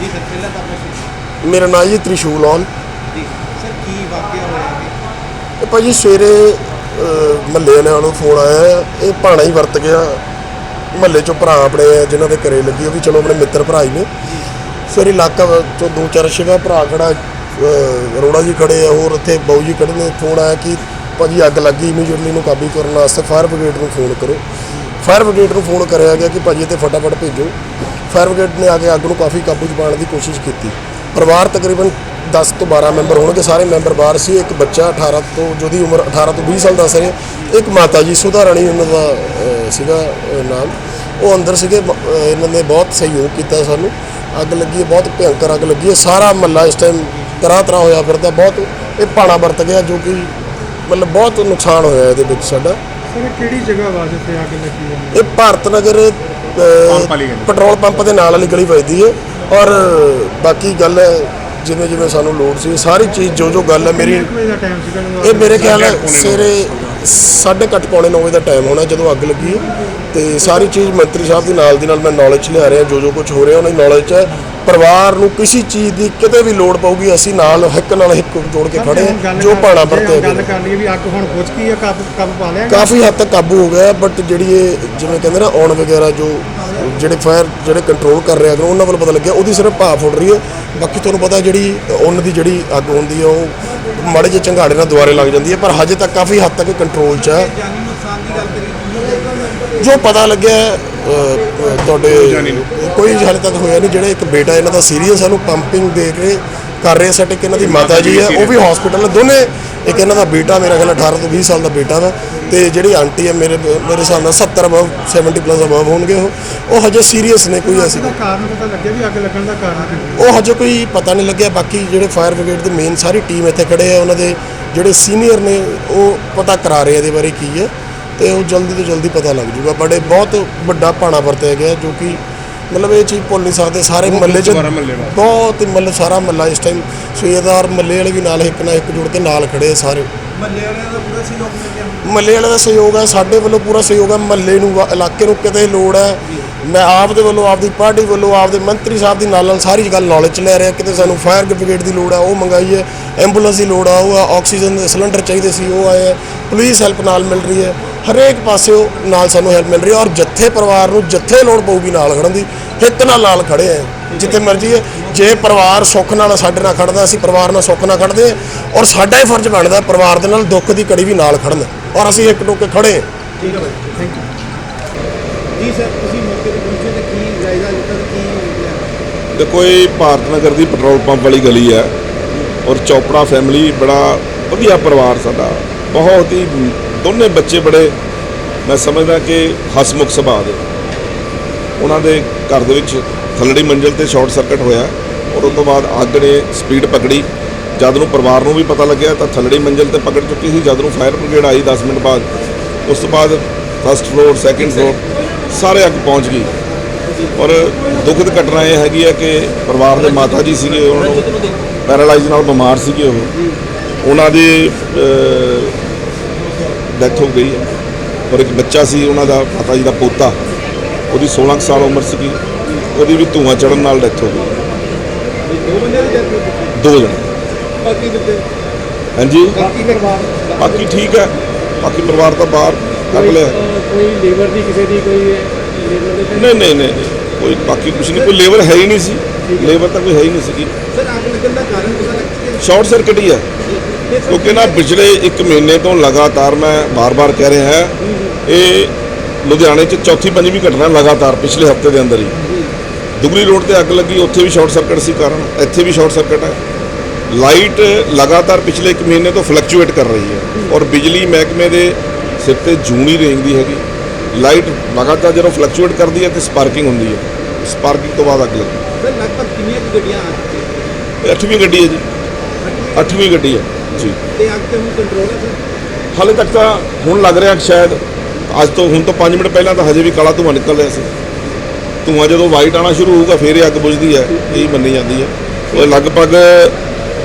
ਜੀ ਸਰ ਪਹਿਲਾਂ ਤਾਂ ਆਪਣਾ ਸ਼ੁਰੂ ਮੇਰਾ ਨਾਂ ਜੀ ਤ੍ਰਿਸ਼ੂਲ ਔਲ। ਜੀ ਸਰ ਕੀ ਵਾਕਿਆ ਹੋਇਆ ਕਿ ਇਹ ਭਾਜੀ ਸਵੇਰੇ ਮਹੱਲੇ ਵਾਲਿਆਂ ਨੂੰ ਫੋਨ ਆਇਆ ਇਹ ਭਾਣਾ ਹੀ ਵਰਤ ਗਿਆ। ਮਹੱਲੇ ਚੋਂ ਭਰਾ ਆਪਣੇ ਜਿਨ੍ਹਾਂ ਦੇ ਘਰੇ ਲੱਗੀ ਉਹ ਵੀ ਚਲੋ ਆਪਣੇ ਮਿੱਤਰ ਭਰਾ ਹੀ ਨੇ। ਸਵੇਰੇ ਇਲਾਕਾ ਚੋਂ ਦੋ ਚਾਰ ਛੇਗਾ ਭਰਾ ਖੜਾ ਅਰੋੜਾ ਜੀ ਖੜੇ ਆ ਹੋਰ ਇੱਥੇ ਬਾਊ ਜੀ ਖੜੇ ਨੇ ਫੋਨ ਆਇਆ ਕਿ ਭਾਜੀ ਅੱਗ ਲੱਗੀ ਇਮੀਡੀਏਟਲੀ ਨੂੰ ਕਾਬੂ ਕਰਨ ਵਾਸਤੇ ਫਾਇਰ ਬ੍ਰਿਗੇਡ ਨੂੰ ਫੋਨ ਕਰੋ। ਫਾਇਰ ਬ੍ਰਿਗੇਡ ਨੂੰ ਫੋਨ ਕਰਿਆ ਗਿਆ ਕਿ ਭਾਜੀ ਇੱਥੇ ਫਟਾਫਟ ਭੇਜੋ। ਫਾਇਰ ਬ੍ਰਿਗੇਡ ਨੇ ਆ ਕੇ ਅੱਗ ਨੂੰ ਕਾਫੀ ਕਾਬੂ 'ਚ ਪਾਉਣ ਦੀ ਕੋਸ਼ਿਸ਼ ਕੀਤੀ। ਪਰਿਵਾਰ ਤਕਰੀਬਨ 10 ਤੋਂ 12 ਮੈਂਬਰ ਹੋਣਗੇ ਸਾਰੇ ਮੈਂਬਰ ਬਾਹਰ ਸੀ ਇੱਕ ਬੱਚਾ 18 ਤੋਂ ਜਿਹਦੀ ਉਮਰ 18 ਤੋਂ 20 ਸਾਲ ਦੱਸ ਰਹੇ ਇੱਕ ਮਾਤਾ ਜੀ ਸੁਧਾ ਰਾਣੀ ਉਹਨਾਂ ਦਾ ਸੀਗਾ ਨਾਮ। ਉਹ ਅੰਦਰ ਸੀਗੇ ਇਹਨਾਂ ਨੇ ਬਹੁਤ ਸਹਿਯੋਗ ਕੀਤਾ ਸਾਨੂੰ। ਅੱਗ ਲੱਗੀ ਹੈ ਬਹੁਤ ਭਿਅੰਕਰ ਅੱਗ ਲੱਗੀ ਹੈ। ਸਾਰਾ ਮਹੱਲਾ ਇਸ ਟਾਈਮ ਤਰ੍ਹਾਂ ਤਰ੍ਹਾਂ ਹੋਇਆ ਫਿਰਦਾ ਬਹੁਤ ਇਹ ਪਾਣਾ ਵਰਤ ਗਿਆ ਜੋ ਕਿ ਮਤਲਬ ਬਹੁਤ ਨੁਕਸਾਨ ਹੋਇਆ ਇਹਦੇ ਵਿੱਚ ਸਾਡਾ। ਸਰ ਕਿਹੜੀ ਜਗ੍ਹਾ ਵਾ ਜਿੱਥੇ ਅੱਗ ਲੱਗੀ ਹੈ? ਇਹ ਭਾਰਤ ਨਗਰ ਪੈਟਰੋਲ ਪੰਪ ਦੇ ਨਾਲ ਵਾਲੀ ਗਲੀ ਵੱਜਦੀ ਹੈ ਔਰ ਬਾਕੀ ਗੱਲ ਹੈ ਜਿਵੇਂ ਜਿਵੇਂ ਸਾਨੂੰ ਲੋੜ ਸੀ ਸਾਰੀ ਚੀਜ਼ ਜੋ ਜੋ ਗੱਲ ਹੈ ਮੇਰੀ ਇਹ ਮੇਰੇ ਖਿਆਲ ਨਾਲ ਸਵੇਰੇ ਸਾਢੇ ਅੱਠ ਪੌਣੇ 9 ਵਜੇ ਦਾ ਟਾਈਮ ਹੋਣਾ ਜਦੋਂ ਅੱਗ ਲੱਗੀ ਹੈ ਤੇ ਸਾਰੀ ਚੀਜ਼ ਮੰਤਰੀ ਸਾਹਿਬ ਦੀ ਨਾਲ ਦੀ ਨਾਲ ਮੈਂ ਨੌਲੇਜ ਲਿਆ ਰਿਹਾ ਜੋ ਜੋ ਕੁਝ ਹੋ ਰਿਹਾ ਉਹਨਾਂ ਦੀ ਨੌਲੇਜ ਹੈ। ਪਰਿਵਾਰ ਨੂੰ ਕਿਸੇ ਚੀਜ਼ ਦੀ ਕਿਤੇ ਵੀ ਲੋੜ ਪਊਗੀ ਅਸੀਂ ਨਾਲ ਹਿੱਕ ਨਾਲ ਹਿੱਕ ਜੋੜ ਕੇ ਖੜੇ ਹਾਂ ਜੋ ਪਾਣਾ ਵਰਤੇ ਗੱਲ ਕਰਨੀ ਹੈ ਵੀ ਅੱਗ ਹੁਣ ਬੁਝ ਗਈ ਹੈ ਕਾਬੂ ਕਾਬੂ ਪਾ ਲਿਆ ਕਾਫੀ ਹੱਦ ਤੱਕ ਕਾਬੂ ਹੋ ਗਿਆ ਬਟ ਜਿਹੜੀ ਇਹ ਜਿਵੇਂ ਕਹਿੰਦੇ ਨਾ ਔਨ ਵਗੈਰਾ ਜੋ ਜਿਹੜੇ ਫਾਇਰ ਜਿਹੜੇ ਕੰਟਰੋਲ ਕਰ ਰਿਹਾ ਅਗਰ ਉਹਨਾਂ ਵੱਲ ਪਤਾ ਲੱਗਿਆ ਉਹਦੀ ਸਿਰਫ ਭਾਫ ਉੱਡ ਰਹੀ ਹੈ। ਬਾਕੀ ਤੁਹਾਨੂੰ ਪਤਾ ਜਿਹੜੀ ਉਹਨਾਂ ਦੀ ਜਿਹੜੀ ਅੱਗ ਹੁੰਦੀ ਹੈ ਉਹ ਮਾੜੇ ਜਿਹੇ ਝੰਗਾੜੇ ਨਾਲ ਦੁਆਰੇ ਲੱਗ ਜਾਂਦੀ ਹੈ ਪਰ ਹਜੇ ਤੱਕ ਕਾਫੀ ਹੱਦ ਤੱਕ ਕੰਟਰੋਲ 'ਚ ਹੈ। ਜਾਨੀ ਨੁਕਸਾਨ ਦੀ ਗੱਲ ਕਰੀਏ ਜੋ ਪਤਾ ਲੱਗਿਆ ਹੈ, ਅਹ, ਅਹ, ਤੁਹਾਡੇ ਕੋਈ ਹਾਲੇ ਤੱਕ ਹੋਇਆ ਨਹੀਂ ਜਿਹੜੇ ਇੱਕ ਬੇਟਾ ਇਹਨਾਂ ਦਾ ਸੀਰੀਅਸ ਹੈ ਉਹਨੂੰ ਪੰਪਿੰਗ ਦੇ ਕੇ ਕਰ ਰਹੇ ਸੈਟ ਇੱਕ ਇਹਨਾਂ ਦੀ ਮਾਤਾ ਜੀ ਹੈ ਉਹ ਵੀ ਹਸਪੀਟਲ ਦੋਨੇ ਇੱਕ ਇਹਨਾਂ ਦਾ ਬੇਟਾ ਮੇਰਾ ਖਿਆਲ 18 ਤੋਂ 20 ਸਾਲ ਦਾ ਬੇਟਾ ਵਾ ਤੇ ਜਿਹੜੀ ਆਂਟੀ ਹੈ ਮੇਰੇ ਮੇਰੇ ਹਿਸਾਬ ਨਾਲ 70 ਅਬਵ 70 ਪਲੱਸ ਅਬਵ ਹੋਣਗੇ ਉਹ। ਉਹ ਹਜੇ ਸੀਰੀਅਸ ਨੇ ਕੋਈ ਐਸੀ ਕਾਰਨ ਪਤਾ ਲੱਗਿਆ ਵੀ ਅੱਗ ਲੱਗਣ ਦਾ ਕਾਰਨ ਕੀ ਉਹ ਹਜੇ ਕੋਈ ਪਤਾ ਨਹੀਂ ਲੱਗਿਆ ਬਾਕੀ ਜਿਹੜੇ ਫਾਇਰ ਬ੍ਰਿਗੇਡ ਦੇ ਮੇਨ ਸਾਰੀ ਟੀਮ ਇੱਥੇ ਖੜੇ ਆ ਉਹਨਾਂ ਦੇ ਜਿਹੜੇ ਸੀਨੀਅਰ ਨੇ ਉਹ ਪਤਾ ਕਰਾ ਰਹੇ ਆ ਇਹਦੇ ਬਾਰੇ ਕੀ ਹੈ। ਤੇ ਉਹ ਜਲਦੀ ਤੋਂ ਜਲਦੀ ਪਤਾ ਲੱਗ ਜੂਗਾ ਬੜੇ ਬਹੁਤ ਵੱਡਾ ਪਾਣਾ ਵਰਤਿਆ ਗਿਆ ਜੋ ਕਿ ਮਤਲਬ ਇਹ ਚੀਜ਼ ਭੁੱਲ ਨਹੀਂ ਸਕਦੇ ਸਾਰੇ ਮਹੱਲੇ 'ਚ ਬਹੁਤ ਹੀ ਮਤਲਬ ਸਾਰਾ ਮਹੱਲਾ ਇਸ ਟਾਈਮ ਸਵੇਰਦਾਰ ਮਹੱਲੇ ਵਾਲੇ ਵੀ ਨਾਲ ਇੱਕ ਨਾਲ ਇੱਕ ਜੁੜ ਕੇ ਨਾਲ ਖੜੇ ਆ ਸਾਰੇ। ਮਹੱਲੇ ਵਾਲਿਆਂ ਦਾ ਪੂਰਾ ਸਹਿਯੋਗ ਮਿਲ ਗਿਆ। ਮਹੱਲੇ ਵਾਲਿਆਂ ਦਾ ਸਹਿਯੋਗ ਹੈ ਸਾਡੇ ਵੱਲੋਂ ਪੂਰਾ ਸਹਿਯੋਗ ਹੈ ਮਹੱਲੇ ਨੂੰ ਵਾ- ਇਲਾਕੇ ਨੂੰ ਕਿਤੇ ਲੋੜ ਹੈ ਮੈਂ ਆਪ ਦੇ ਵੱਲੋਂ ਆਪਦੀ ਪਾਰਟੀ ਵੱਲੋਂ ਆਪਦੇ ਮੰਤਰੀ ਸਾਹਿਬ ਦੀ ਨਾਲ ਨਾਲ ਸਾਰੀ ਗੱਲ ਨੌਲੇਜ ਲੈ ਰਿਹਾ। ਕਿਤੇ ਸਾਨੂੰ ਫਾਇਰ ਬ੍ਰਿਗੇਡ ਦੀ ਲੋੜ ਆ ਉਹ ਮੰਗਾਈ ਹੈ ਐਂਬੂਲੈਂਸ ਦੀ ਲੋੜ ਆ ਉਹ ਆ, ਆਕਸੀਜਨ ਦੇ ਸਿਲੰਡਰ ਚਾਹੀਦੇ ਸੀ ਉਹ ਆਏ ਹੈ ਪੁਲਿਸ ਹੈਲਪ ਨਾਲ ਮਿਲ ਰਹੀ ਹੈ। ਹਰੇਕ ਪਾਸਿਓਂ ਨਾਲ ਸਾਨੂੰ ਹੈਲਪ ਮਿਲ ਰਹੀ ਹੈ ਔਰ ਜੱਥੇ ਪਰਿਵਾਰ ਨੂੰ ਜੱਥੇ ਲੋੜ ਪਊਗੀ ਨਾਲ ਖੜਨ ਦੀ ਹਿੱਤ ਨਾਲ ਨਾਲ ਖੜੇ ਆ। ਜਿੱਥੇ ਮਰਜ਼ੀ ਹੈ ਜੇ ਪਰਿਵਾਰ ਸੁੱਖ ਨਾਲ ਸਾਡੇ ਨਾਲ ਖੜਦਾ ਅਸੀਂ ਪਰਿਵਾਰ ਨਾਲ ਸੁੱਖ ਨਾਲ ਖੜਦੇ ਹਾਂ ਔਰ ਸਾਡਾ ਹੀ ਫਰਜ਼ ਬਣਦਾ ਪਰਿਵਾਰ ਦੇ ਨਾਲ ਦੁੱਖ ਦੀ ਕੜੀ ਵੀ ਨਾਲ ਖੜਨ। ਔਰ ਅਸੀਂ ਇੱਕ ਟੋਕੇ ਖੜੇ ਠੀਕ ਹੈ ਥੈਂਕ ਯੂ ਜੀ ਸਰ ਤੁਸੀਂ ਮੌਕੇ ਤੇ ਪਹੁੰਚੇ ਤੇ ਕੀ ਜਾਇਜ਼ਾ ਲਿੱਤਾ ਤੇ ਕੀ ਲਿਆ ਦੇਖੋ, ਇਹ ਭਾਰਤ ਨਗਰ ਦੀ ਪੈਟਰੋਲ ਪੰਪ ਵਾਲੀ ਗਲੀ ਹੈ ਔਰ ਚੋਪੜਾ ਫੈਮਿਲੀ ਬੜਾ ਵਧੀਆ ਪਰਿਵਾਰ ਸਾਡਾ। ਬਹੁਤ ਹੀ ਦੋਨੇ ਬੱਚੇ ਬੜੇ, ਮੈਂ ਸਮਝਦਾ ਕਿ ਹਸਮੁਖ ਸੁਭਾਅ ਦੇ। ਉਹਨਾਂ ਦੇ ਘਰ ਦੇ ਵਿੱਚ ਥੱਲੜੀ ਮੰਜ਼ਲ ਤੇ ਸ਼ਾਰਟ ਸਰਕਟ ਹੋਇਆ ਔਰ ਉਸ ਤੋਂ ਬਾਅਦ ਅੱਗ ਨੇ ਸਪੀਡ ਪਕੜੀ। ਜਦ ਨੂੰ ਪਰਿਵਾਰ ਨੂੰ ਵੀ ਪਤਾ ਲੱਗਿਆ ਤਾਂ ਥੱਲੜੀ ਮੰਜ਼ਲ ਤੇ ਪਕੜ ਚੁੱਕੀ ਸੀ, ਜਦ ਨੂੰ ਫਾਇਰ ਬ੍ਰਿਗੇਡ ਆਈ 10 ਮਿੰਟ ਬਾਅਦ। ਉਸ ਤੋਂ ਬਾਅਦ ਫਸਟ ਫਲੋਰ ਸੈਕੰਡ ਫਲੋਰ ਸਾਰੇ ਅੱਗ ਪਹੁੰਚ ਗਈ। ਔਰ ਦੁਖਦ ਘਟਨਾ ਇਹ ਹੈਗੀ ਹੈ ਕਿ ਪਰਿਵਾਰ ਦੇ ਮਾਤਾ ਜੀ ਸੀਗੇ ਉਹਨਾਂ ਨੂੰ ਪੈਰਾਲਾਈਜ਼ ਨਾਲ ਬਿਮਾਰ ਸੀਗੇ ਉਹ। ਉਹਨਾਂ ਦੀ ਡੈਥ ਹੋ ਗਈ ਹੈ ਔਰ ਇੱਕ ਬੱਚਾ ਸੀ ਉਹਨਾਂ ਦਾ ਮਾਤਾ ਜੀ ਦਾ ਪੋਤਾ। ਉਹਦੀ 16 ਕੁ ਸਾਲ ਉਮਰ ਸੀਗੀ। ਉਹਦੀ ਵੀ ਧੂਆਂ ਚੜਨ ਨਾਲ ਡੈਥ ਹੋ ਗਈ। ਦੋ ਬੰਦੇ ਦੀ death ਹੋ ਚੁੱਕੀ ਦੋ ਜਣੇ। ਬਾਕੀ ਕਿਤੇ ਹਾਂਜੀ? ਬਾਕੀ ਪਰਿਵਾਰ? ਬਾਕੀ ਠੀਕ ਹੈ ਬਾਕੀ ਪਰਿਵਾਰ ਤਾਂ ਬਾਹਰ ਕੱਢ ਲਿਆ। ਕੋਈ ਲੇਬਰ ਦੀ ਕਿਸੇ ਦੀ ਕੋਈ ਨਹੀਂ ਨਹੀਂ ਨਹੀਂ ਕੋਈ ਬਾਕੀ ਕੁਝ ਨਹੀਂ। ਕੋਈ ਲੇਬਰ ਹੈ ਹੀ ਨਹੀਂ ਸੀ। ਲੇਬਰ ਤਾਂ ਕੋਈ ਹੈ ਹੀ ਨਹੀਂ ਸੀਗੀ। ਸਰ ਅੱਗ ਲੱਗਣ ਦਾ ਕਾਰਨ ਪਤਾ ਸ਼ਾਰਟ ਸਰਕਟ ਹੀ ਹੈ। ਕਿਉਂਕਿ ਨਾ ਪਿਛਲੇ 1 ਮਹੀਨੇ ਤੋਂ ਲਗਾਤਾਰ ਮੈਂ ਬਾਰ-ਬਾਰ ਕਹਿ ਰਿਹਾ ਹਾਂ ਇਹ ਲੁਧਿਆਣੇ 'ਚ ਚੌਥੀ ਪੰਜਵੀਂ ਘਟਨਾ ਲਗਾਤਾਰ ਪਿਛਲੇ ਹਫ਼ਤੇ ਦੇ ਅੰਦਰ ਹੀ। ਦੁਗਰੀ ਰੋਡ ਤੇ ਅੱਗ ਲੱਗੀ ਉੱਥੇ ਵੀ ਸ਼ਾਰਟ ਸਰਕਟ ਸੀ ਕਾਰਨ। ਇੱਥੇ ਵੀ ਸ਼ਾਰਟ ਸਰਕਟ ਹੈ। ਲਾਈਟ ਲਗਾਤਾਰ ਪਿਛਲੇ 1 ਮਹੀਨੇ ਤੋਂ ਫਲਕਚੁਏਟ ਕਰ ਰਹੀ ਹੈ। ਔਰ ਬਿਜਲੀ ਮਹਿਕਮੇ ਦੇ ਸਿਰ ਤੇ ਜੂਨੀ ਰੇਂਗਦੀ ਹੈਗੀ। ਲਾਈਟ ਲਗਾਤਾਰ ਜਦੋਂ ਫਲਕਚੁਏਟ ਕਰਦੀ ਹੈ ਤੇ ਸਪਾਰਕਿੰਗ ਹੁੰਦੀ ਹੈ। ਸਪਾਰਕਿੰਗ ਤੋਂ ਬਾਅਦ ਅੱਗ ਲੱਗੀ ਸਰ ਲਗਭਗ ਕਿੰਨੀਆਂ ਕੁ ਗੱਡੀਆਂ ਆ ਚੁੱਕੀਆਂ? ਇਹ ਅੱਠਵੀਂ ਗੱਡੀ ਹੈ ਜੀ। ਅੱਠਵੀਂ ਗੱਡੀ। ਹੈ ਜੀ। ਤੇ ਅੱਗ ਤੇ ਹੁਣ ਕੰਟਰੋਲ ਹੈ ਸਰ? ਹਾਲੇ ਤੱਕ ਤਾਂ ਹੁਣ ਲੱਗ ਰਿਹਾ ਕਿ ਸ਼ਾਇਦ। ਅੱਜ ਤੋਂ ਹੁਣ ਤੋਂ 5 ਮਿੰਟ ਪਹਿਲਾਂ ਤਾਂ ਹਜੇ ਵੀ ਕਾਲਾ ਧੂੰਆਂ ਨਿਕਲ ਰਿਹਾ ਸੀ। ਧੂੰਆਂ ਜਦੋਂ ਵਾਈਟ ਆਣਾ ਸ਼ੁਰੂ ਹੋਊਗਾ ਫਿਰ ਇਹ ਅੱਗ ਬੁਝਦੀ ਹੈ ਇਹ ਮੰਨੀ ਜਾਂਦੀ ਹੈ। ਉਹ ਲਗਭਗ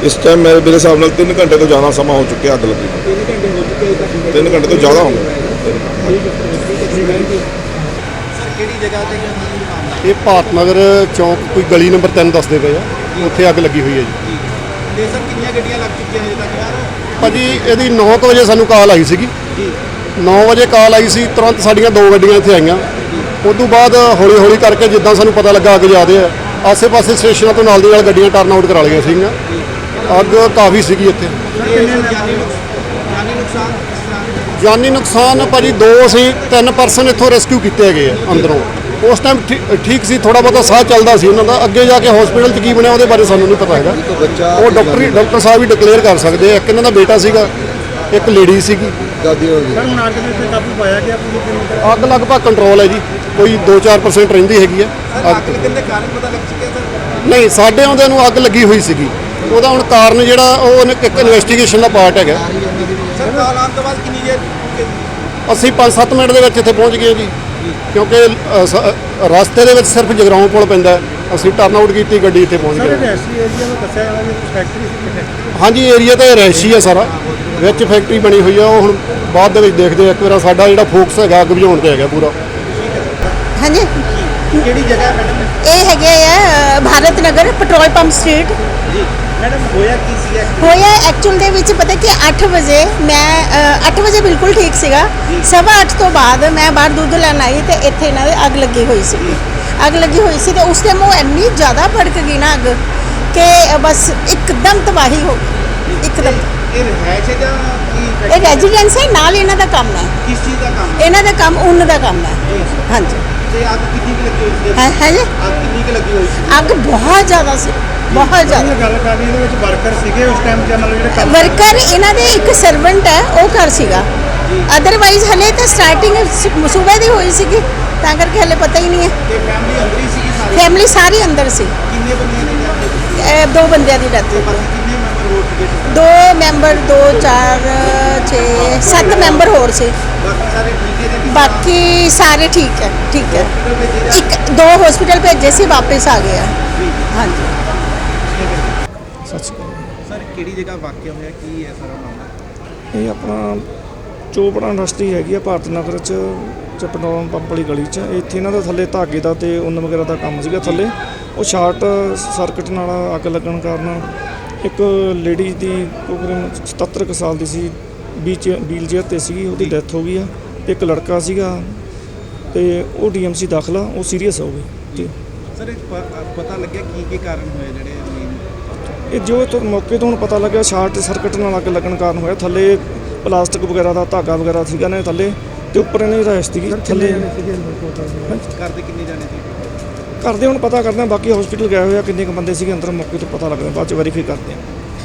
ਇਸ ਟਾਈਮ ਮੇਰੇ ਮੇਰੇ ਹਿਸਾਬ ਨਾਲ 3 ਘੰਟੇ ਤੋਂ ਜ਼ਿਆਦਾ ਸਮਾਂ ਹੋ ਚੁੱਕਿਆ ਅੱਗ ਲੱਗੀ ਨੂੰ। 3 ਘੰਟੇ ਹੋ ਚੁੱਕੇ ਤੱਕ ਤਿੰਨ ਘੰਟੇ ਤੋਂ ਜ਼ਿਆਦਾ ਹੋ ਗਏ। ਸਰ ਕਿਹੜੀ ਜਗ੍ਹਾ ਤੇ ਇਹ ਭਾਰਤ ਨਗਰ ਚੌਂਕ ਕੋਈ ਗਲੀ ਨੰਬਰ 3 ਦੱਸਦੇ ਪਏ ਆ। ਉੱਥੇ ਅੱਗ ਲੱਗੀ ਹੋਈ ਹੈ ਜੀ। ਤੇ ਸਰ ਕਿੰਨੀਆਂ ਗੱਡੀਆਂ ਲੱਗ ਚੁੱਕੀਆਂ ਹਜੇ ਤੱਕ ਯਾਰ ਭਾਜੀ ਇਹਦੀ 9 ਵਜੇ ਸਾਨੂੰ ਕਾਲ ਆਈ ਸੀਗੀ। ਜੀ। 9 ਵਜੇ ਕਾਲ ਆਈ ਸੀ ਤੁਰੰਤ ਸਾਡੀਆਂ ਦੋ ਗੱਡੀਆਂ ਇੱਥੇ ਆਈਆਂ। ਉਸ ਤੋਂ ਬਾਅਦ ਹੌਲੀ ਹੌਲੀ ਕਰਕੇ ਜਿੱਦਾਂ ਸਾਨੂੰ ਪਤਾ ਲੱਗਾ ਅੱਗ ਜ਼ਿਆਦੇ ਆ ਆਸੇ-ਪਾਸੇ ਸਟੇਸ਼ਨਾਂ ਤੋਂ ਨਾਲ ਦੀ ਨਾਲ ਗੱਡੀਆਂ ਟਰਨ ਆਊਟ ਕਰਾ ਲਈਆਂ ਸੀਗੀਆਂ। ਅੱਗ ਕਾਫੀ ਸੀਗੀ ਇੱਥੇ। ਜਾਨੀ ਜਾਨੀ ਨੁਕਸਾਨ? ਜਾਨੀ ਨੁਕਸਾਨ ਭਾਜੀ ਦੋ ਅਸੀਂ ਤਿੰਨ ਪਰਸਨ ਇੱਥੋਂ ਰੈਸਕਿਊ ਕੀਤੇ ਹੈਗੇ ਆ ਅੰਦਰੋਂ। ਉਸ ਟਾਈਮ ਠੀਕ ਸੀ ਥੋੜਾ ਬਹੁਤਾ ਸਾਹ ਚੱਲਦਾ ਸੀ ਉਹਨਾਂ ਦਾ। ਅੱਗੇ ਜਾ ਕੇ ਹਸਪੀਟਲ 'ਚ ਕੀ ਬਣਿਆ ਉਹਦੇ ਬਾਰੇ ਸਾਨੂੰ ਨਹੀਂ ਪਤਾ ਹੈਗਾ। ਉਹ ਡਾਕਟਰ ਡਾਕਟਰ ਸਾਹਿਬ ਹੀ ਡਿਕਲੇਅਰ ਕਰ ਸਕਦੇ ਆ। ਇੱਕ ਇਹਨਾਂ ਦਾ ਬੇਟਾ ਸੀਗਾ, ਇੱਕ ਲੇਡੀ ਸੀਗੀ। ਸਰ ਹੁਣ ਅੱਗ ਦੇ ਉੱਤੇ ਕਾਬੂ ਪਾਇਆ ਗਿਆ ਪੂਰੀ ਤਰੀਕੇ ਅੱਗ ਲਗਭਗ ਕੰਟਰੋਲ ਹੈ ਜੀ। ਕੋਈ 2-4% ਰਹਿੰਦੀ ਹੈਗੀ ਹੈ ਅੱਗ ਲੱਗਣ ਕਾਰਨ ਪਤਾ ਲੱਗ ਚੁੱਕਿਆ ਸਰ ਨਹੀਂ, ਸਾਡੇ ਆਉਂਦਿਆਂ ਨੂੰ ਅੱਗ ਲੱਗੀ ਹੋਈ ਸੀਗੀ। ਉਹਦਾ ਹੁਣ ਕਾਰਨ ਜਿਹੜਾ ਉਹ ਇੱਕ ਇਨਵੈਸਟੀਗੇਸ਼ਨ ਦਾ ਪਾਰਟ ਹੈਗਾ। ਕਾਲ ਆਉਣ ਤੋਂ ਬਾਅਦ ਕਿੰਨੀ ਦੇਰ ਕਿ- ਅਸੀਂ 5-7 ਮਿੰਟ ਦੇ ਵਿੱਚ ਇੱਥੇ ਪਹੁੰਚ ਗਏ ਜੀ। ਕਿਉਂਕਿ ਅ, ਸ- ਅ, ਰਸਤੇ ਦੇ ਵਿੱਚ ਸਿਰਫ ਜਗਰਾਉਂ ਪੁਲ ਪੈਂਦਾ ਹੈ। ਅਸੀਂ ਟਰਨ ਆਊਟ ਕੀਤੀ ਗੱਡੀ ਇੱਥੇ ਪਹੁੰਚ ਗਏ। ਰੈਸੀ ਏਰੀਆ ਵਿੱਚ ਦੱਸਿਆ ਜਾਂਦਾ ਕਿ ਫੈਕਟਰੀ ਸੀ ਕਿਤੇ? ਹਾਂਜੀ ਏਰੀਆ ਤਾਂ ਰੈਸ਼ੀ ਹੈ ਸਾਰਾ। ਵਿੱਚ ਫੈਕਟਰੀ ਬਣੀ ਹੋਈ ਆ ਉਹ ਹੁਣ ਬਾਅਦ ਦੇ ਵਿੱਚ ਦੇਖਦੇ ਆ ਇੱਕ ਵਾਰ ਸਾਡਾ ਜਿਹੜਾ ਫੋਕਸ ਹੈਗਾ ਅੱਗ ਬੁਝਾਉਣ ਤੇ ਹੈਗਾ ਪੂਰਾ। ਹਾਂਜੀ। ਕਿਹੜੀ ਜਗ੍ਹਾ ਹੈ ਮੈਡਮ? ਇਹ ਹੈਗੇ ਆ Bharat Nagar petrol pump street ਜੀ। ਹੋਇਆ ਐਕਚੁਅਲ ਦੇ ਵਿੱਚ ਪਤਾ ਕਿ 8 ਵਜੇ ਮੈਂ 8 ਵਜੇ ਬਿਲਕੁਲ ਠੀਕ ਸੀਗਾ। ਸਵਾ 8 ਤੋਂ ਬਾਅਦ ਮੈਂ ਬਾਹਰ ਦੁੱਧ ਲੈਣ ਆਈ ਤੇ ਇੱਥੇ ਇਹਨਾਂ ਅੱਗ ਲੱਗੀ ਹੋਈ ਸੀ। ਅੱਗ ਲੱਗੀ ਹੋਈ ਸੀ ਤੇ ਉਸ ਟਾਈਮ ਉਹ ਇੰਨੀ ਜ਼ਿਆਦਾ ਭੜਕ ਗਈ ਨਾ ਅੱਗ ਕਿ ਬਸ ਇੱਕਦਮ ਤਬਾਹੀ ਹੋ ਗਈ। ਇੱਕਦਮ। ਇਹ ਰਿਹਾਇਸ਼ ਹੈ ਇਹ ਰੈਜ਼ੀਡੈਂਸ ਹੈ ਨਾਲ ਇਹਨਾਂ ਦਾ ਕੰਮ ਹੈ। ਕਿਸ ਚੀਜ਼ ਦਾ ਕੰਮ ਇਹਨਾਂ ਦਾ ਕੰਮ ਉੱਨ ਦਾ ਕੰਮ ਹੈ। ਹਾਂਜੀ। ਤੇ ਅੱਗ ਕਿੰਨੀ ਕੁ ਲੱਗੀ ਹੋਈ ਸੀ? ਹੈ ਹੈ ਜੀ ਅੱਗ ਕਿੰਨੀ ਕੁ ਲੱਗੀ ਹੋਈ ਸੀ? ਅੱਗ ਬਹੁਤ ਜ਼ਿਆਦਾ ਸੀ ਬਹੁਤ ਜ਼ਿਆਦਾ। ਗੱਲ ਕਰਨੀ ਇਹਦੇ ਵਿੱਚ ਵਰਕਰ ਸੀਗੇ ਉਸ ਟਾਈਮ ਤੇ ਮਤਲਬ ਜਿਹੜੇ ਕੰਮ ਵਰਕਰ ਇਹਨਾਂ ਦੇ ਇੱਕ ਸਰਵੈਂਟ ਹੈ ਉਹ ਘਰ ਸੀਗਾ। ਅਦਰਵਾਈਜ਼ ਹਲੇ ਤਾਂ ਸਟਾਰਟਿੰਗ ਸੂਬੇ ਦੀ ਹੋਈ ਸੀਗੀ ਤਾਂ ਕਰਕੇ ਹਲੇ ਪਤਾ ਹੀ ਨਹੀਂ ਹੈ। ਤੇ ਫੈਮਿਲੀ ਅੰਦਰ ਹੀ ਸੀਗੀ ਸਾਰੇ? ਫੈਮਿਲੀ ਸਾਰੀ ਅੰਦਰ ਸੀ। ਕਿੰਨੇ ਬੰਦੇ ਨੇ ਜਾਂ ਇਹ ਦੋ ਬੰਦਿਆਂ ਦੀ ਡੈਥ ਬਾਕੀ ਦੋ ਮੈਂਬਰ ਦੋ ਚਾਰ 6 ਸੱਤ ਮੈਂਬਰ ਹੋਰ ਸੀ। ਬਾਕੀ ਸਾਰੇ ਠੀਕ ਹੈ ਠੀਕ ਹੈ। ਇੱਕ ਦੋ ਹਸਪੀਟਲ ਭੇਜੇ ਸੀ ਵਾਪਸ ਆ ਗਏ ਆ। ਹਾਂਜੀ। ਸਰ ਕਿਹੜੀ ਜਗ੍ਹਾ ਵਾਕਿਆ ਹੋਇਆ ਕੀ ਹੈ ਸਾਰਾ ਮਾਮਲਾ? ਇਹ ਆਪਣਾ ਚੋਪੜਾ ਇੰਡਸਟਰੀ ਹੈਗੀ ਆ ਭਾਰਤ ਨਗਰ ਚ ਚ ਪੈਟਰੋਲ ਪੰਪ ਵਾਲੀ ਗਲੀ ਚ। ਇੱਥੇ ਇਹਨਾਂ ਦਾ ਥੱਲੇ ਧਾਗੇ ਦਾ ਤੇ ਉੱਨ ਵਗੈਰਾ ਦਾ ਕੰਮ ਸੀਗਾ ਥੱਲੇ। ਉਹ ਸ਼ਾਰਟ ਸਰਕਟ ਨਾਲ ਅੱਗ ਲੱਗਣ ਕਾਰਨ ਇੱਕ ਲੇਡੀ ਦੀ ਤਕਰੀਬਨ 77 ਕੁ ਸਾਲ ਦੀ ਸੀ ਵੀਚ ਵੀਲ ਚੇਅਰ ਤੇ ਸੀਗੀ ਉਹਦੀ ਡੈਥ ਹੋ ਗਈ ਆ। ਇੱਕ ਲੜਕਾ ਸੀਗਾ ਤੇ ਉਹ ਡੀਐਮਸੀ ਦਾਖਲਾ ਉਹ ਸੀਰੀਅਸ ਹੋ ਗਈ। ਤੇ ਸਰ ਇਹ ਪ- ਪਤਾ ਲੱਗਿਆ ਕੀ ਕੀ ਕਾਰਨ ਹੋਏ ਜਿਹੜੇ main? ਇਹ ਜੋ ਤੋਂ ਮੌਕੇ ਤੋਂ ਹੁਣ ਪਤਾ ਲੱਗਿਆ ਸ਼ਾਰਟ ਸਰਕਟ ਨਾਲ ਅੱਗ ਲੱਗਣ ਕਾਰਨ ਹੋਇਆ। ਥੱਲੇ ਪਲਾਸਟਿਕ ਵਗੈਰਾ ਦਾ ਧਾਗਾ ਵਗੈਰਾ ਸੀਗਾ ਨੇ ਥੱਲੇ ਤੇ ਉੱਪਰ ਇਹਨੇ ਰਹਿਸ਼ ਸੀਗੀ ਥੱਲੇ ਘਰ ਦੇ ਕਿੰਨੇ ਜਾਣੇ ਸੀ? ਕਰਦੇ ਹੁਣ ਪਤਾ ਕਰਦੇ ਹਾਂ ਬਾਕੀ ਹਸਪੀਟਲ ਗਏ ਹੋਏ ਆ, ਕਿੰਨੇ ਕੁ ਬੰਦੇ ਸੀਗੇ, ਅੰਦਰ ਮੌਕੇ ਤੋਂ ਪਤਾ ਲੱਗਦਾ, ਬਾਅਦ ਚ ਵੈਰੀਫਾਈ ਕਰਦੇ ਹਾਂ।